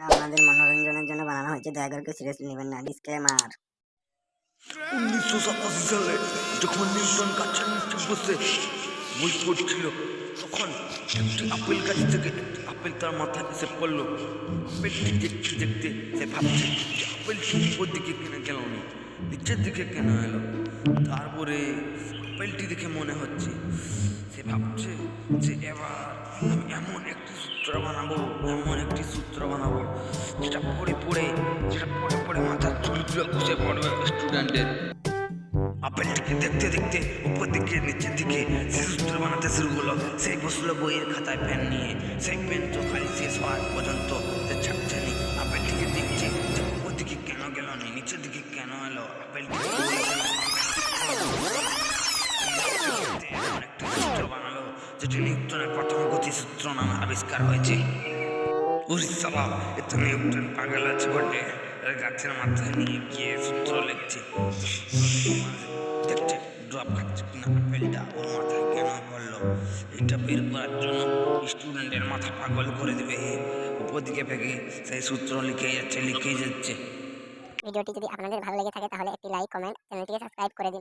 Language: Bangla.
এটা আপনাদের মনোরঞ্জনের জন্য বানানো হয়েছে। দয়া করে সিরিয়াসলি নেবেন না। ডিসক্লেমার উনিশশো সাতাশি সালে যখন নিউটন গাছের নিচে বসে বই পড়ছিল তখন একটি আপেল গাছ থেকে একটি আপেল তার মাথায় এসে পড়ল। আপেলটি দেখতে দেখতে সে ভাবছে আপেলটি উপর দিকে কেন গেল না নিচের দিকে কেন এলো তারপরে আপেলটি দেখে মনে হচ্ছে সে ভাবছে, যে এবার আমি এমন একটি সূত্র বানাবো, এমন একটি সূত্র বানাবো, যেটা পড়ে পড়ে, যেটা পড়ে পড়ে মাথার চুলগুলো খসে পড়বে স্টুডেন্টের আপেলটিকে দেখতে দেখতে উপর দিকে, নিচের দিকে, সে সূত্র বানাতে শুরু করল সেই বসল বইয়ের খাতায় পেন নিয়ে। সেই পেন তো খালি শেষ হওয়ার পর্যন্ত সে ছাড়ছে আপেলটিকে দেখছে যে উপর দিকে কেন গেল না, নিচের দিকে কেন এলো এমন সূত্র বানালো, যেটি নিউটনের প্রথম গতিসূত্র নামে আবিষ্কার হয়েছে। নিউটন পাগল আছে বটে। গাছের মাথায় নিয়ে গিয়ে সূত্র দেখছে, ড্রপ খাচ্ছে কিনা আপেলটা। ওর মাথায় কেন পড়ল? এটা বের করার জন্য স্টুডেন্টের মাথা পাগল করে দেবে। উপর দিকে ফেঁকে সেই সূত্র লিখে যাচ্ছে লিখে যাচ্ছে। ভিডিওটি যদি আপনাদের ভালো লেগে থাকে তাহলে একটি লাইক, কমেন্ট, চ্যানেলটিকে সাবস্ক্রাইব করে দিন।